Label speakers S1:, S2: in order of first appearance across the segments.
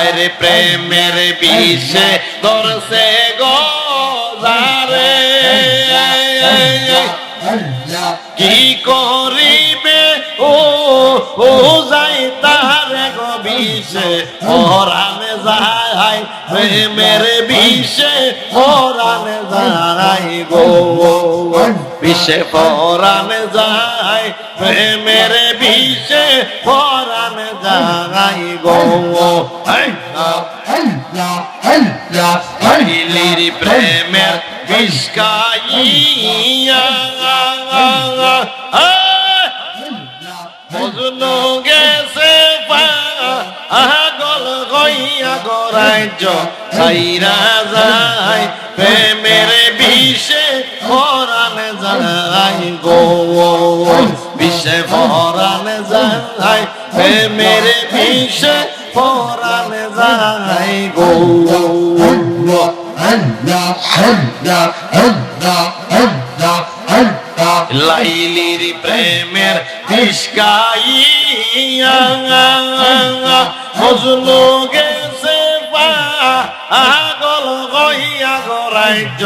S1: আরে প্রেমের বিষে ধরছে গো যারে কি করিবে? ও ও যাই তার গো বিষে। ওরানে যায় প্রেমের বিষে ওরানে যায় গো। বিষে পরানে যায় প্রেমের পিছে পরাণ জানাই গো হরিলির প্রেমের বিষকাইয়া মজনু গেছে পাগল গইয়া গরাইজ সাইরা যায় প্রেমের বিষে পরাণ জানাই গো বিষে পরান যায়, প্রেমের বিষে পরান যায় গো। লাইলির প্রেমের নিষ্কাইয়া মজনু গেছে আগল গইয়া গরাজ্য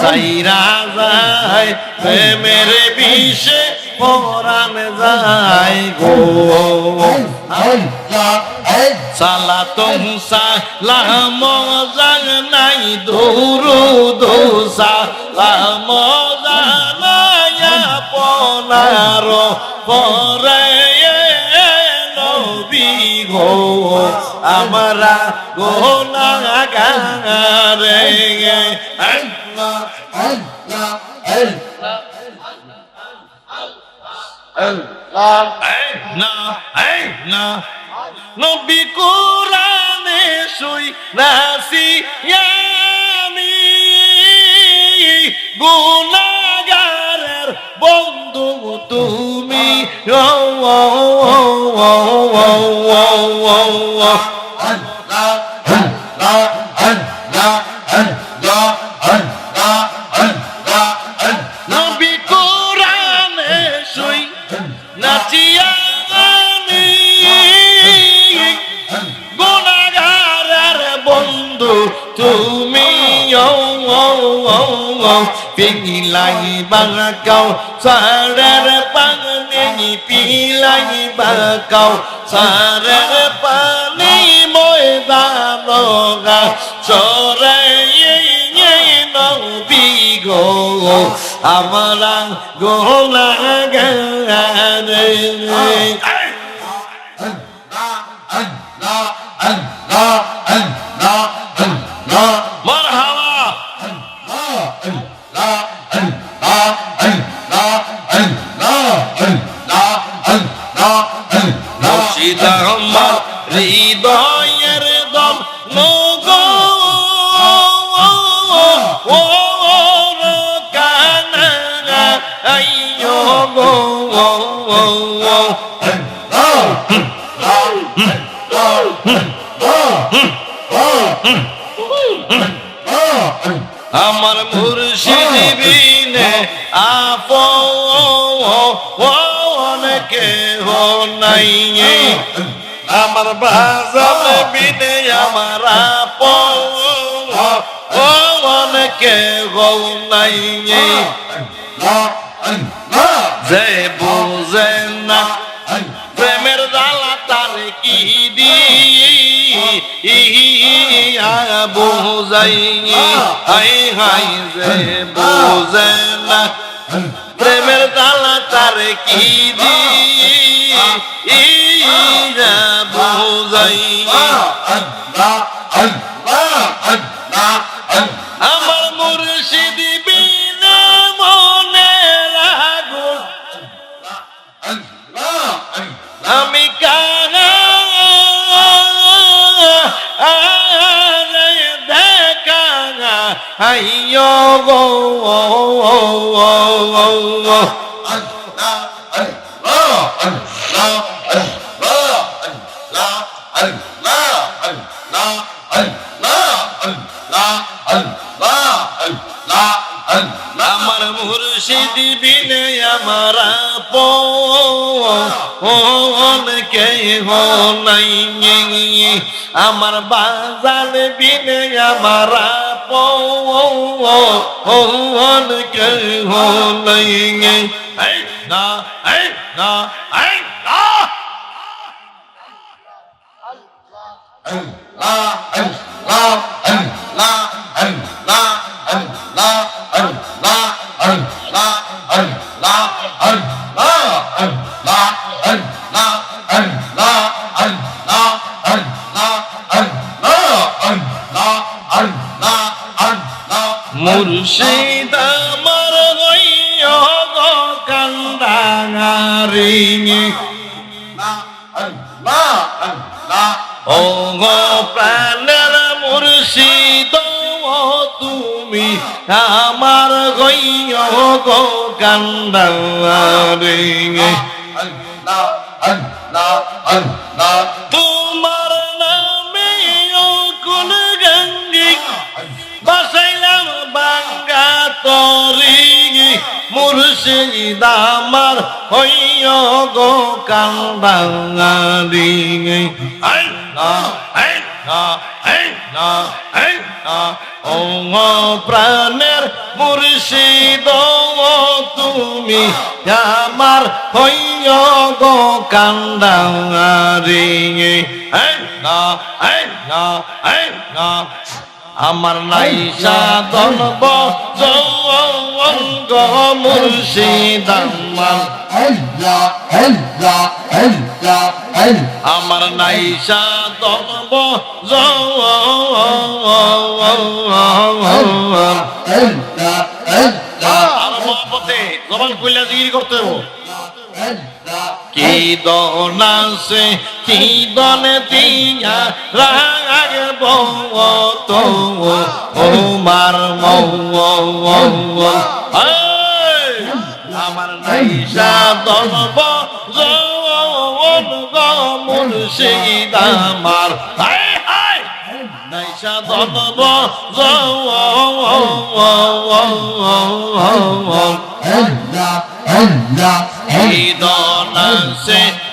S1: সাইরা যায়, প্রেমের বিষে পরাণ যাই গো। সালা তুমসা লাম জান নাই ধুরু ধুসা মজা জানায়া পনার পরে নবী গো। আমরা গোনা গারে না না। নবী কোরআনে শুই নাসি আমি গুনাগারের বন্ধু তুমি। ও ও ও ও ও ও ও। তুমি পিলাই বাগাও সারের পানি পিলাই বাগাও সারের পানি ময়দানগা চরে গো আমরা গোলা গারে Allah, Allah. আমার মুর্শিদ বিনে হো নাই। আমার বাজার বিনে আমার আপন কে হো নাই। যে বুঝে না প্রেমের জ্বালা তার কি দি বুঝাই হাই হাই যে বুঝে না প্রেমের জ্বালা তার কি দি? বুঝাই আমার মুর্শিদ হাইয় গো আমার মুর্শিদ বিনে আমার কে হো নাই। আমার বাজান বিনে আমার পন কে হলেঙ্গে এই না এই না এই মুর্শিদ আমার হইয় গো কান্দাঙারিঙে ও গো প্রাণের মুর্শিদ তুমি আমার হইয় গো কান্দাঙারিঙে তোমার আমার হইয় গো কান্দাঙারি আই না আই না আই না আই না ও প্রাণের মুর্শিদ তুমি আমার হইয় গো কান্দাঙারি আই না আই না আই না। আমার নাই সাধন বঙ্গ মুর্শিদ আমার আমার নাই সাধন আর মহব্বতে জবান কইলা জিগিরি করতে হব কি দনাসে কি দনে দিয়া রাগ বত। ও মার মৌ আমার নাইসা দনব জৌন গমুল সিদ আমার হাই হাই নাইসা দনব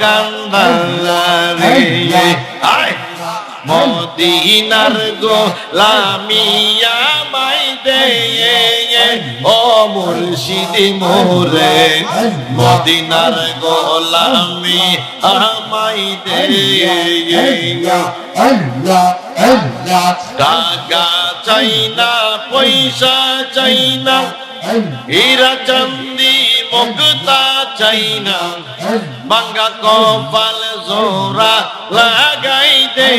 S1: কান্দারি আয় মদিনার গো লামিয়া মাই দে ও মুর্শিদ মোরে মদিনার গো লামি আমাই দে টাকা চাই না পয়সা চাই না হীরা চান্দি মুক্তা চাই না। বাঙ্গা কপাল জোড়া লাগাই দে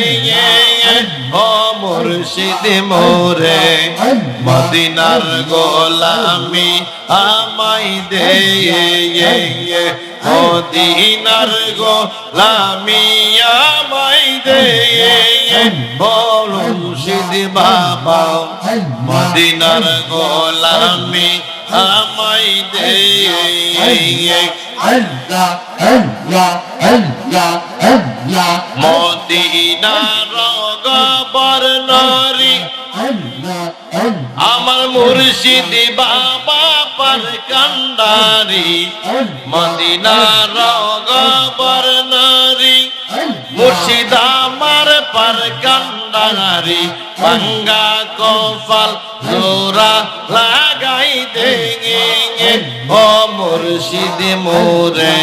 S1: ও মুর্শিদ মোরে, মদিনার গোলামি আমাই দে মদিনার গোলামি আমাই দে বল মুর্শিদ বাবা, মদিনার গোলামি আমাই দে মদিনার গবর নরি। আমার মুর্শিদ বাবা পার কান্ডারি। মদিনার গবর নরি। মুর্শিদ আমার পার কান্ডারি বাঙ্গা কপাল জোরা লাগাই দে ও মুর্শিদ মোরে,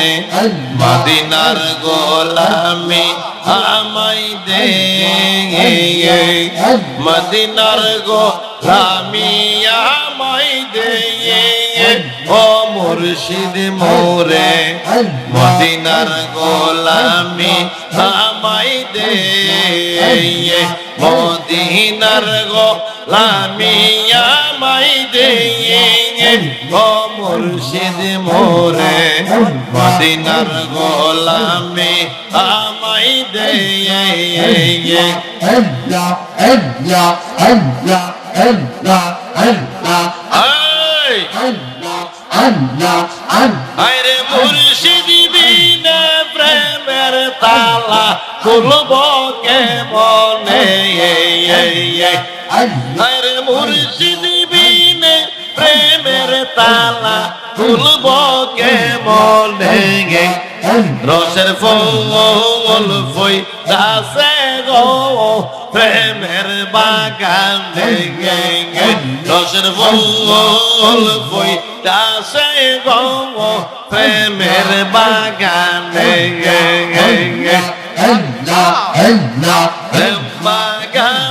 S1: মদিনার গোলামি আমাই দে মদিনার গোলামি আমাই দে ও মুর্শিদ মোরে মদিনার গোলামি আমাই দে মদিনার গোলামি আমাই দে ও মুর্শিদ মোরে মদিনার গোলামে আমাই দে
S2: Allah, Allah, Allah, Allah, Allah, Allah, Allah.
S1: আরে মুর্শিদ বিনে প্রেমের তালা খুলব কে মনে আরে মুর্শিদ বিনে প্রেমের তালা খুলব কে মনে রসের ফল ফই দাসে গো প্রেমের বাগানে রসের ফুল ফই দাসে গো প্রেমের বাগানে বাগানে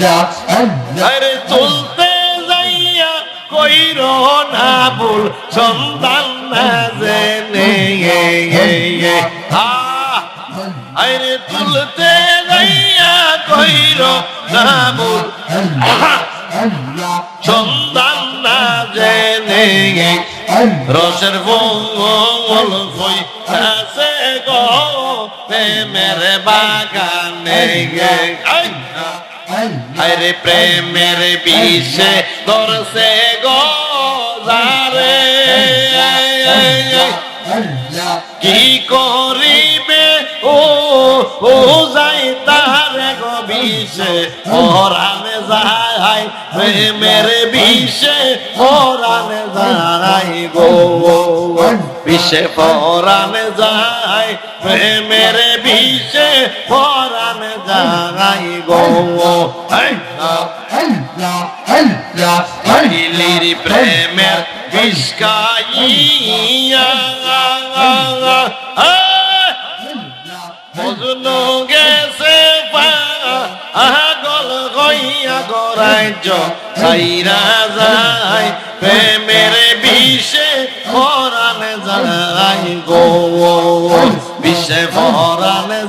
S2: Allah.
S1: আরে তুলতে যাইয়া কইর না ভুল, সন্তান না জেনে আরে তুলতে যাইয়া কইর না ভুল সন্তান না জেনে রসের ফল ফই আছে গো, প্রেমের বাগানে আরে প্রেমের বিষে ধরছে গো যারে। কি করিবে? ও ও যাই তার গো বিষে। ওরানে যায় প্রেমের বিষে ওরানে যায় গো। বিষে পরানে যায় প্রেমের বিষে পরানে যায় গো পাইলির প্রেমের বিষ্কাইয়া মজনু গেছে আগল হইয়া গরাজ্য সাইরা যায়। প্রেমের বিষে পরান যায় গো বিষে পরান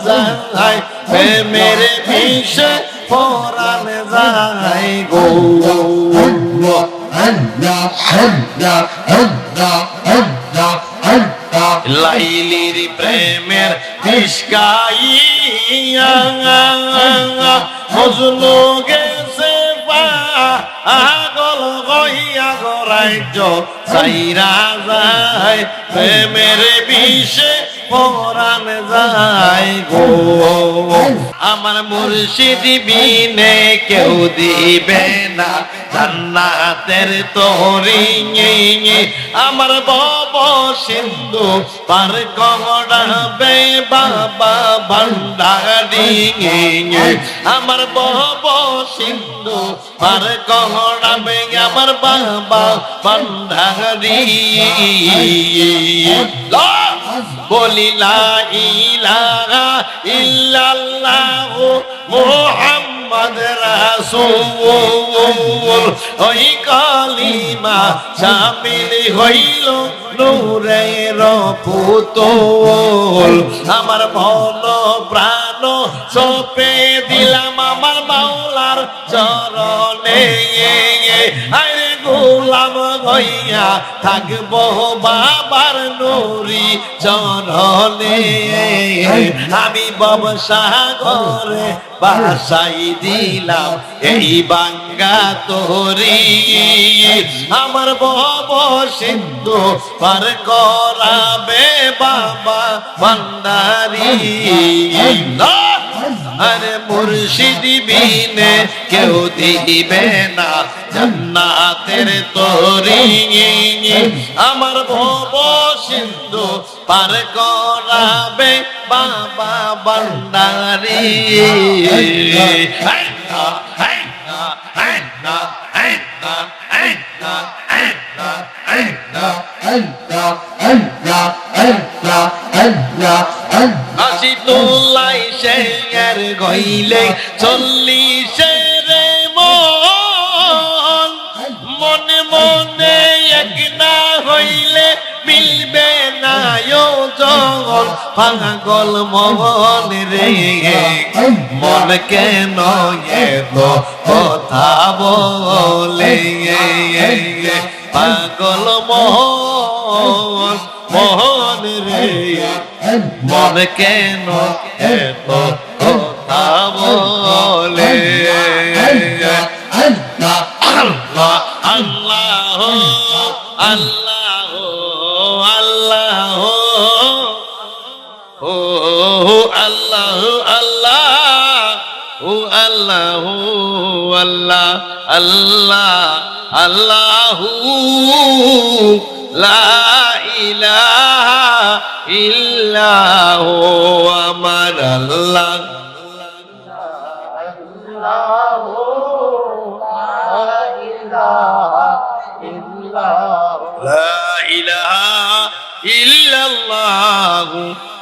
S1: যায় প্রেমের বিষে পরান যায় গো. লাইলির প্রেমের নিষ্কাইয়া মজনু গেছে আগল গইয়া গরাজ্য সাইরা যায়, প্রেমের বিষে পরান যায় গো। আমার মুর্শিদ বিনে কেউ দিবে না, জান্নাতের তোরি আমার বব সিন্ধু পার কমড়াবে বাবা ভান্ডারি আমার বব সিন্ধু পার কমড়াবে আমার বাবা মুহাম্মদ রাসূল ওই কালিমা শামিল হইল আমার মন প্রাণ সপে দিলাম আমার মাওলার চরণে। গোলাম হইয়া থাকব বাবার নুরি চরণে আমি বাবা করে বাসাই দিলাম, এই বাঙ্গা তোরি আমার বব সিন্ধু পার করাবে বাবা ভান্ডারি। আরে মুর্শিদ বিনে কেউ দিবে না জান্নাতের তরি আমার ভব সিন্ধু পার করাবে বাবা ভান্ডারি। হাই না, হাই না, হাই না, হাই না, হাই না, হাই না, হাই না।
S2: Allah, Allah, Allah, Allah, Allah.
S1: আসি তোলাই শেয়ার গইলে চল্লিশের পাগল মন রে, মন কেন এত কথা বলে? পাগল মোহন মোহন রে, মন কেন এত কথা বলে?
S2: আল্লাহ
S1: আল্লাহ আল্লাহ আল্লাহ আল্লাহ আল্লাহ ও আল্লাহ আল্লাহ আল্লাহ আল্লাহ লা ইলাহা ইল্লাহু আমার আল্লাহ لا إله إلا الله